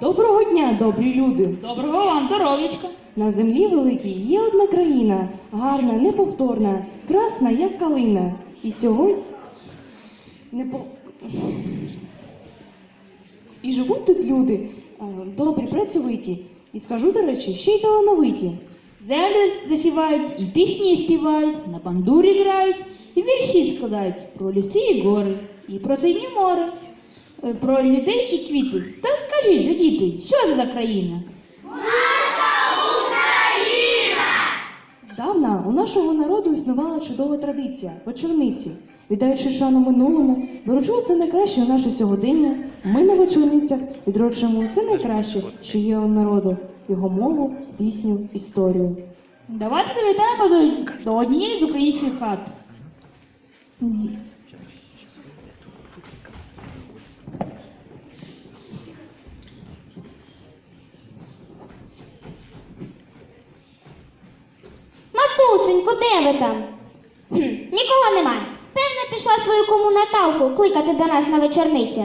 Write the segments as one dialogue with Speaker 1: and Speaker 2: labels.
Speaker 1: Доброго дня, добрі люди!
Speaker 2: Доброго вам здоров'ячка.
Speaker 1: На землі великій є одна країна, гарна, неповторна, красна, як калина. І сьогодні не по... І живуть тут люди, добрі, працьовиті. І скажу, до речі, ще й талановиті.
Speaker 2: Землю засівають, і пісні співають, на бандурі грають, і вірші складають про ліси і гори, і про синє море, е, про людей і квіти. Та скажіть же, діти, що це за країна?
Speaker 1: Здавна у нашого народу існувала чудова традиція вечорниці. Віддаючи шану минулому, беручи все найкраще у наше сьогодення, ми на вечорницях відроджуємо усе найкраще, що є у народу, його мову, пісню, історію.
Speaker 2: Давайте завітаємо до, до однієї з українських хат.
Speaker 3: Матусеньку, де ви там? Хм, нікого немає. Певно, пішла свою кому Наталку кликати до нас на вечорниці.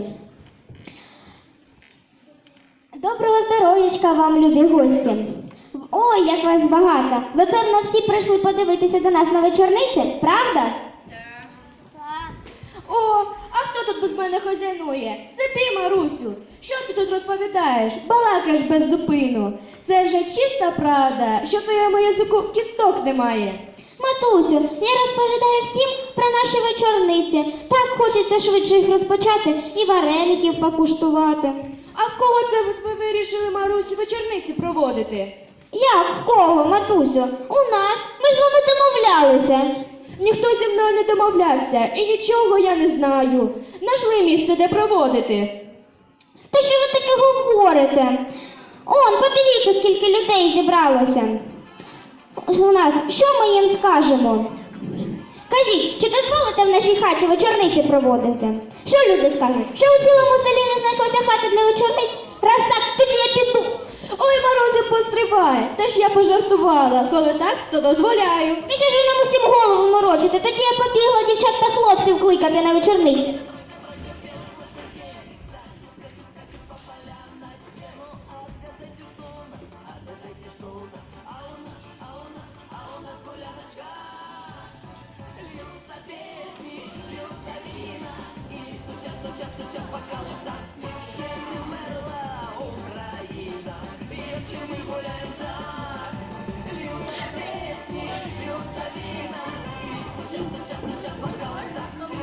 Speaker 3: Доброго здоров'ячка вам, любі гості. Ой, як вас багато. Ви, певно, всі прийшли подивитися до нас на вечорниці, правда?
Speaker 4: О, а хто тут без мене хазяйнує? Це ти, Марусю. Що ти тут розповідаєш? Балакаєш без зупину. Це вже чиста правда, що в твоєму язику кісток немає.
Speaker 3: Матусю, я розповідаю всім про наші вечорниці. Так хочеться швидше їх розпочати і вареників покуштувати.
Speaker 4: А в кого це ви- ви вирішили, Марусю, вечорниці проводити?
Speaker 3: Як в кого, матусю? У нас. Ми з вами домовлялися.
Speaker 4: Ніхто зі мною не домовлявся, і нічого я не знаю. Нашли місце, де проводити.
Speaker 3: Та що ви таке говорите? Он, подивіться, скільки людей зібралося. У нас, що ми їм скажемо? Кажіть, чи дозволите в нашій хаті вечорниці проводити? Що люди скажуть? Що у цілому селі не знайшлося хати для вечорниць? Раз так, тоді я піду.
Speaker 4: Ой, морозик пострибає. Та ж я пожартувала. Коли так, то дозволяю.
Speaker 3: І що ж ви нам усім голову морочите? Тоді я побігла дівчат та хлопців кликати на вечорниці.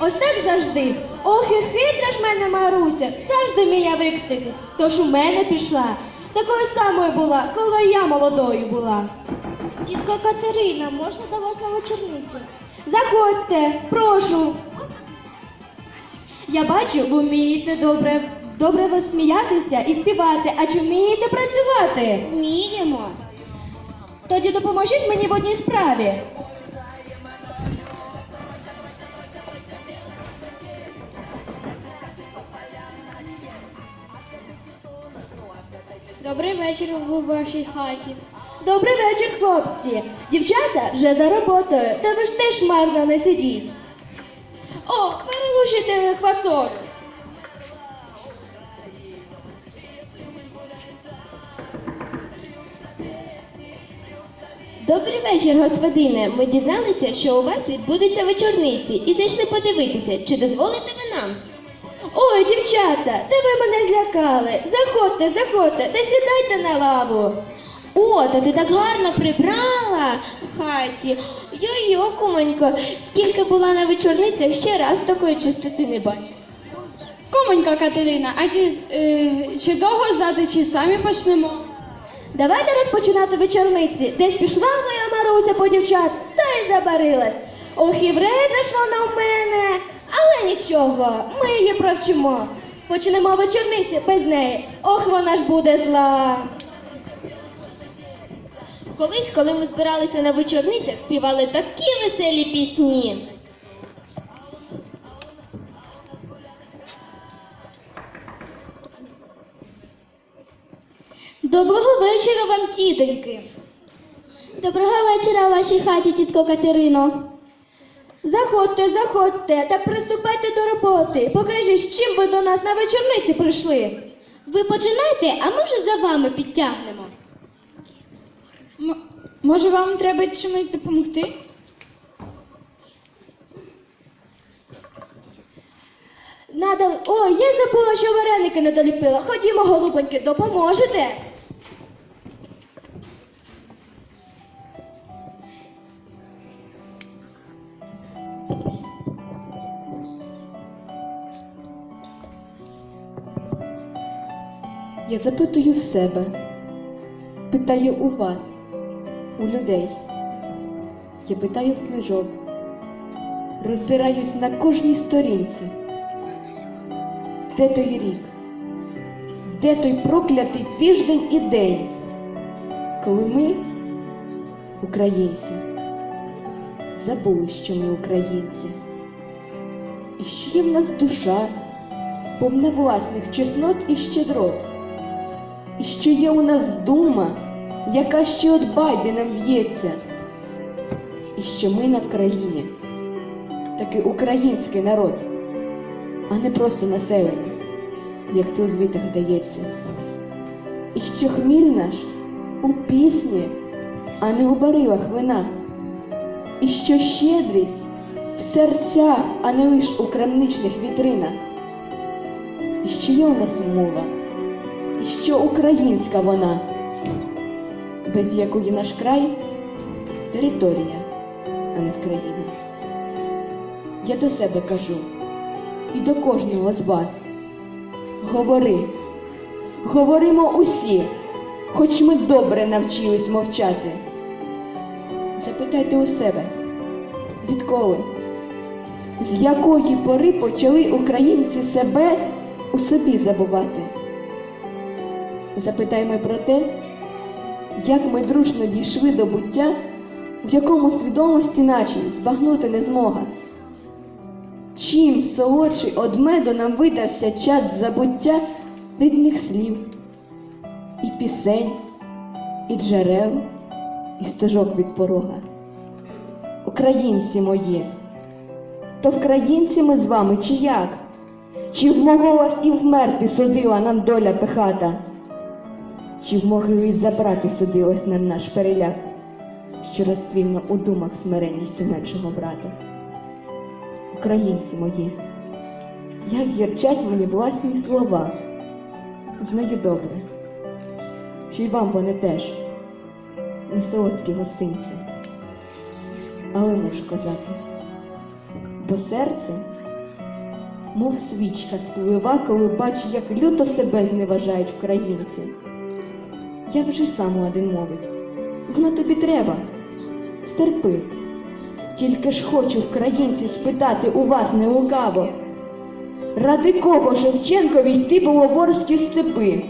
Speaker 4: Ось так завжди. Ох, і хитра ж мене Маруся, завжди вміє викритись. Тож у мене пішла. Такою самою була, коли я молодою була.
Speaker 3: Тітко Катерина, можна до вас на вечорниці?
Speaker 4: Заходьте, прошу. Я бачу, ви вмієте добре, добре ви сміятися і співати, а чи вмієте працювати?
Speaker 3: Вміємо.
Speaker 4: Тоді допоможіть мені в одній справі.
Speaker 3: Добрий вечір у вашій хаті.
Speaker 4: Добрий вечір, хлопці. Дівчата вже за роботою, та ви ж теж марно не сидіть. О, перелушите квасолю.
Speaker 5: Добрий вечір, господине. Ми дізналися, що у вас відбудуться вечорниці і зайшли подивитися, чи дозволите ви нам.
Speaker 4: Дівчата, та ви мене злякали. Заходьте, заходьте, та сідайте на лаву.
Speaker 5: О, та ти так гарно прибрала в хаті. Йо-йо, кумонько, скільки була на вечорницях, ще раз такої чистоти не бачила.
Speaker 6: Комонька Катерина, а чи, е, чи довго ждати, чи самі почнемо?
Speaker 4: Давайте розпочинати вечорниці. Десь пішла моя Маруся по дівчат та й забарилась. Ох, і вредна ж вона в мене. Але нічого, ми її провчимо. Почнемо вечорниці без неї. Ох, вона ж буде зла.
Speaker 5: Колись, коли ми збиралися на вечорницях, співали такі веселі пісні.
Speaker 3: Доброго вечора вам, тітоньки. Доброго вечора у вашій хаті, тітко Катерино.
Speaker 4: Заходьте, заходьте та приступайте до роботи. Покажіть, з чим ви до нас на вечорниці прийшли.
Speaker 5: Ви починайте, а ми вже за вами підтягнемо.
Speaker 7: М- може, вам треба чимось допомогти?
Speaker 8: Надо. О, я забула, що вареники не доліпила. Ходімо, голубоньки, допоможете?
Speaker 9: Я запитую в себе, питаю у вас, у людей. Я питаю в книжок, роззираюсь на кожній сторінці. Де той рік? Де той проклятий тиждень і день, коли ми, українці, забули, що ми українці, і що є в нас душа, повна власних чеснот і щедрот. І що є у нас дума, яка ще от Байденом б'ється. І що ми на країні, таки український народ, а не просто населення, як це у звітах дається. І що хміль наш у пісні, а не у барилах вина. І що щедрість в серцях, а не лиш у крамничних вітринах. І що є у нас мова що українська вона, без якої наш край територія, а не в країні. Я до себе кажу і до кожного з вас. Говори, говоримо усі, хоч ми добре навчились мовчати. Запитайте у себе, відколи, з якої пори почали українці себе у собі забувати? Запитаймо про те, як ми дружно дійшли до буття, в якому свідомості нашій збагнути не змога. Чим солодший од меду нам видався чад забуття рідних слів, і пісень, і джерел, і стежок від порога. Українці мої, то вкраїнці ми з вами чи як? Чи в моголах і вмерти судила нам доля пехата? Чи в могилі забрати судилось нам наш переляк, що розцвівно у думах смиренністю меншого брата? Українці мої, як гірчать мені власні слова, знаю добре, що й вам вони теж не солодкі гостинці, але мушу казати, бо серце, мов свічка сплива, коли бачу, як люто себе зневажають українці. Я вже сам один мовить. Воно тобі треба. Стерпи. Тільки ж хочу вкраїнці спитати у вас не лукаво. Ради кого Шевченкові йти по ворські степи?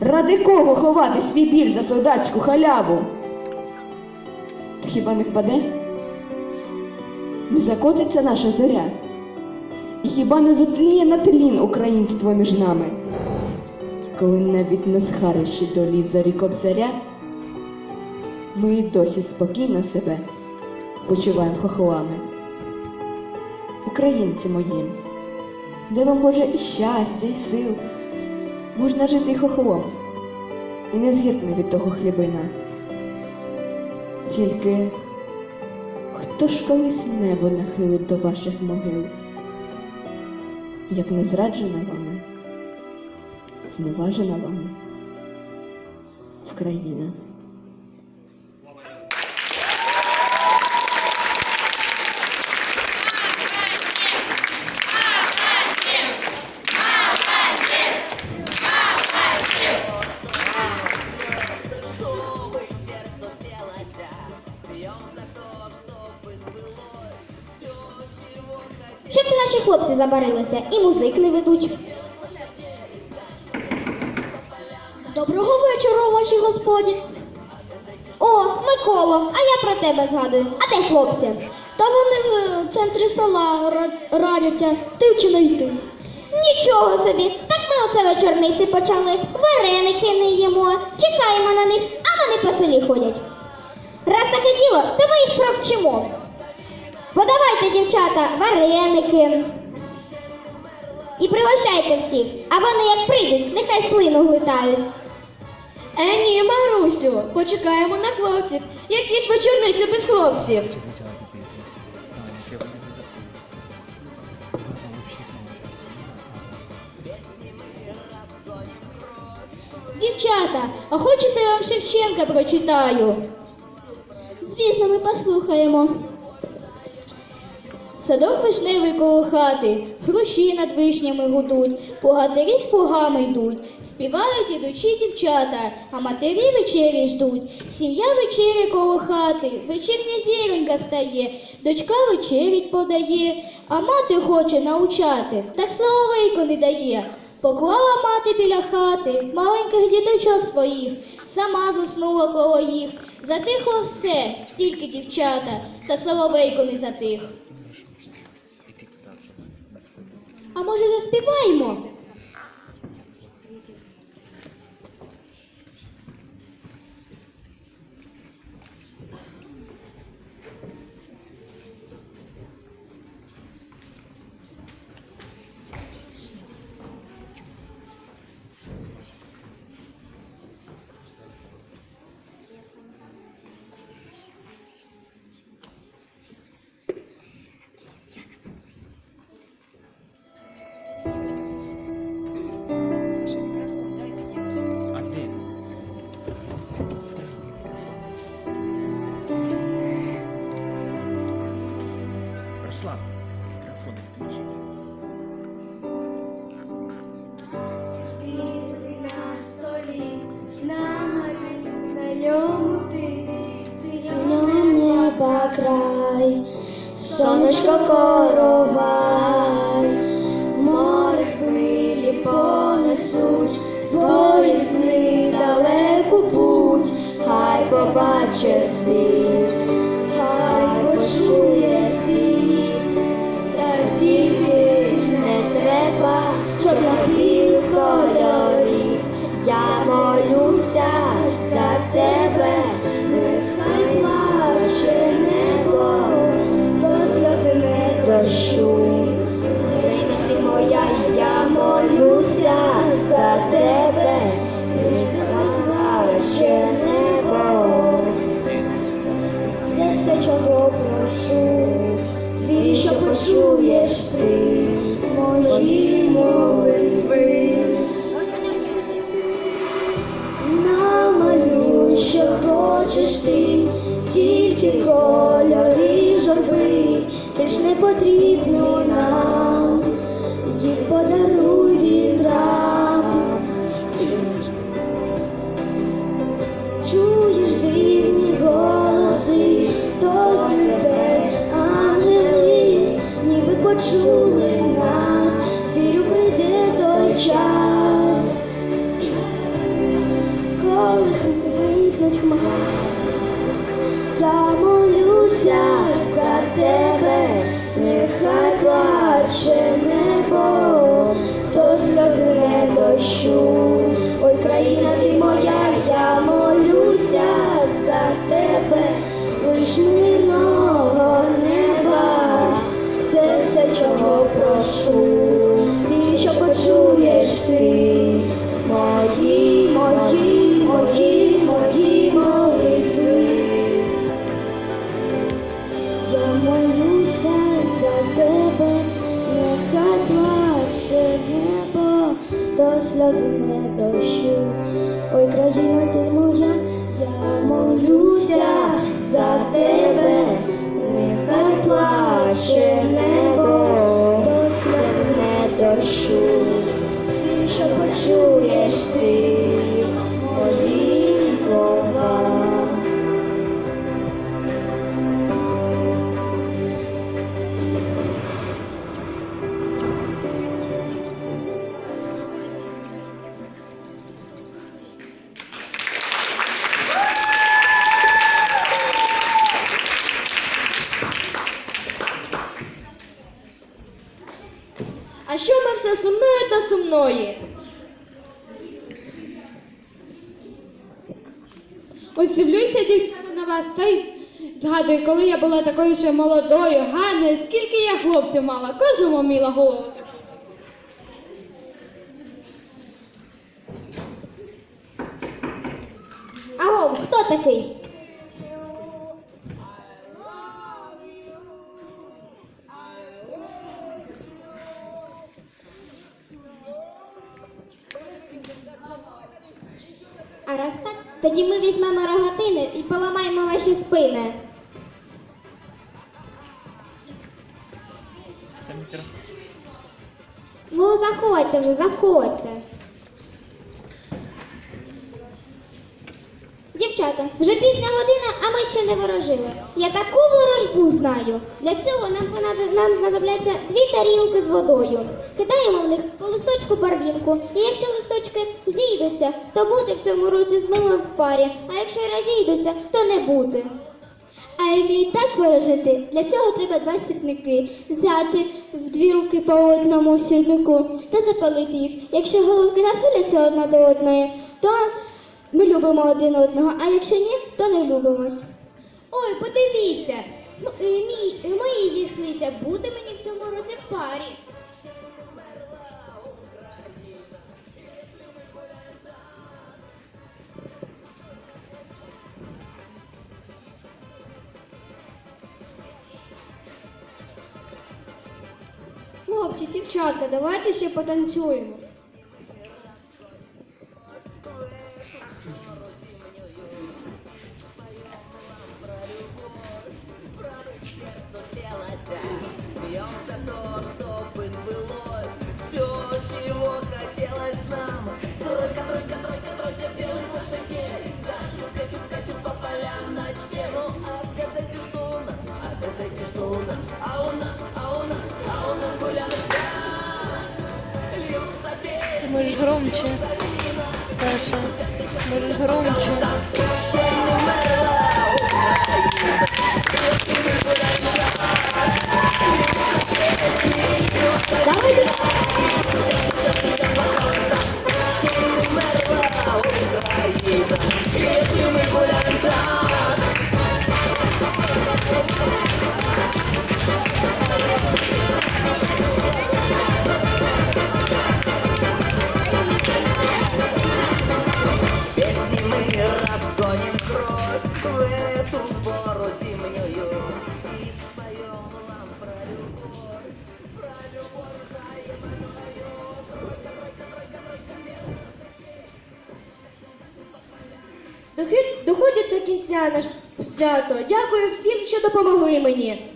Speaker 9: Ради кого ховати свій біль за солдатську халяву? То хіба не впаде? Не закотиться наша зоря? І хіба не зотліє на тлін українство між нами? Коли навіть на згарищі долі зорі кобзаря, ми й досі спокійно себе почуваємо хохолами. Українці мої, де вам Боже і щастя, і сил, можна жити хохолом, і не згіркне від того хлібина. Тільки хто ж колись небо нахилить до ваших могил, як не зраджена вами? Зневажена вами Україна.
Speaker 3: Що це наші хлопці забарилися і музик не ведуть? Господі. О, Миколо, а я про тебе згадую. А де хлопці?
Speaker 8: Та вони в центрі села радяться, ти чи не йти.
Speaker 3: Нічого собі. Так ми оце вечорниці почали. Вареники не їмо, чекаємо на них, а вони по селі ходять. Раз таке діло, то ми їх провчимо. Подавайте, дівчата, вареники. І пригощайте всіх, а вони як прийдуть, нехай слину глитають.
Speaker 8: Е, ні, Марусю, почекаємо на хлопців. Які ж вечорниці без хлопців? Дівчата, а хочете я вам Шевченка прочитаю?
Speaker 3: Звісно, ми послухаємо.
Speaker 8: Садок вишневий коло хати, хрущі над вишнями гудуть, богатирі з фугами йдуть, співають ідучі дівчата, а матері вечері ждуть. Сім'я вечері коло хати, вечірня зіронька стає, дочка вечерять подає, а мати хоче научати, так соловейко не дає. Поклала мати біля хати маленьких діточок своїх, сама заснула коло їх. Затихло все, тільки дівчата, та соловейко не затих. А може заспіваємо? Сонечко коровай, море хвилі понесуть, твої сни далеку путь, хай побаче світ, хай почує світ, та тільки не треба чорно-білих кольорів. Я молюся прошу, вірю, що почуєш ти мої молитви. Намалюй, що хочеш ти, тільки кольорі жорби, ти ж не потрібно почули нас, вірю, прийде той час, коли зникнуть хмари. Я молюся за тебе, нехай плаче небо, то сльози не дощу. Ой, прошу, вірю, що почуєш ти, мої, мої, мої, мої молитви. Я молюся за тебе, нехай плаче небо, то сльози не дощу. Ой, країна ти моя, не дощу.
Speaker 7: Ось дивлюся дівчата на вас та й згадую, коли я була такою ще молодою, гарною, скільки я хлопців мала, кожному міла голову.
Speaker 3: Дівчата, вже пізня година, а ми ще не ворожили. Я таку ворожбу знаю. Для цього нам нам знадобляться дві тарілки з водою. Кидаємо в них по листочку барвінку, і якщо листочки зійдуться, то буде в цьому році з милом в парі, а якщо розійдуться, то не буде. А я вмію так ворожити. Для цього треба два сірники. Взяти в дві руки по одному сірнику та запалити їх. Якщо головки нахиляться одна до одної, то ми любимо один одного, а якщо ні, то не любимось. Ой, подивіться, е, мій, е, мої зійшлися, буде мені в цьому році в парі. Хлопці, дівчатка, давайте ще потанцюємо.
Speaker 6: Можешь громче, Саша. Можешь громче.
Speaker 4: Песни
Speaker 10: Доходить до кінця наш свято. Дякую всім, що допомогли мені.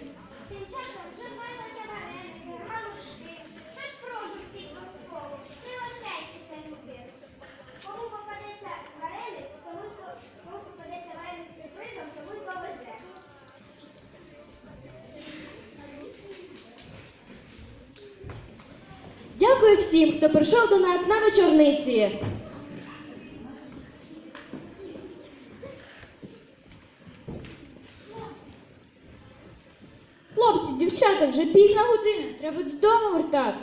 Speaker 10: Дякую всім, хто прийшов до нас на вечорниці. Хлопці, дівчата, вже пізна година, треба додому вертати.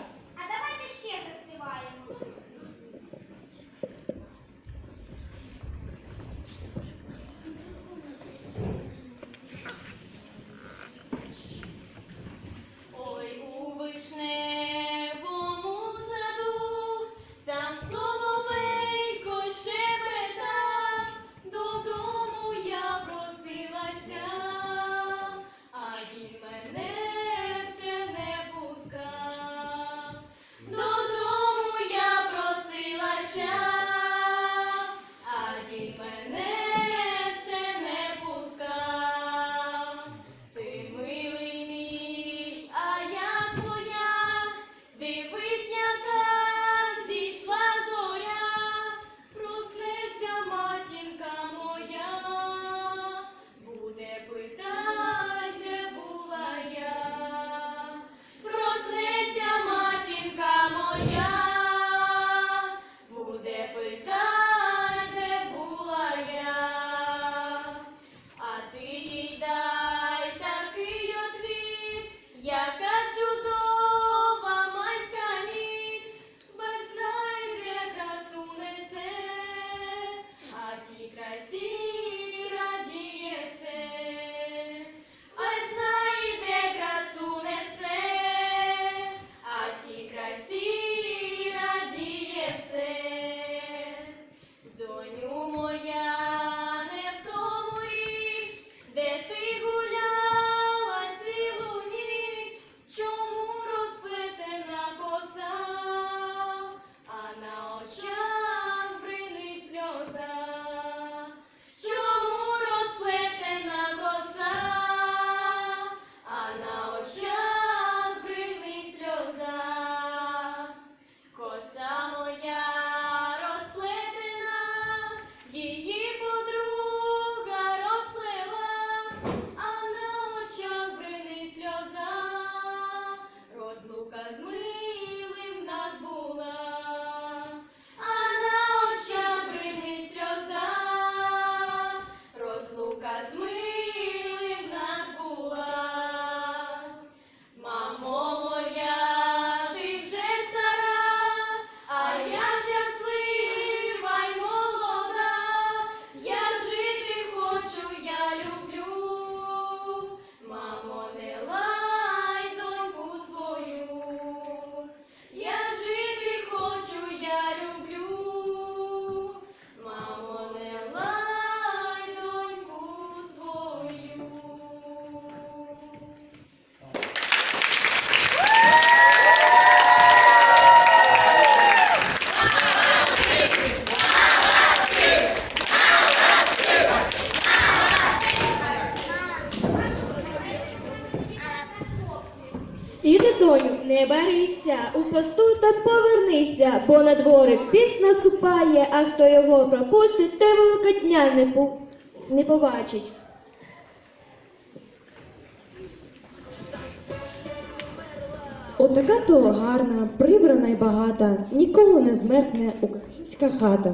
Speaker 4: На дворик піст наступає, а хто його пропустить, той великодня не, по... не побачить.
Speaker 1: Отака то гарна, прибрана й багата, ніколи не змеркне українська хата.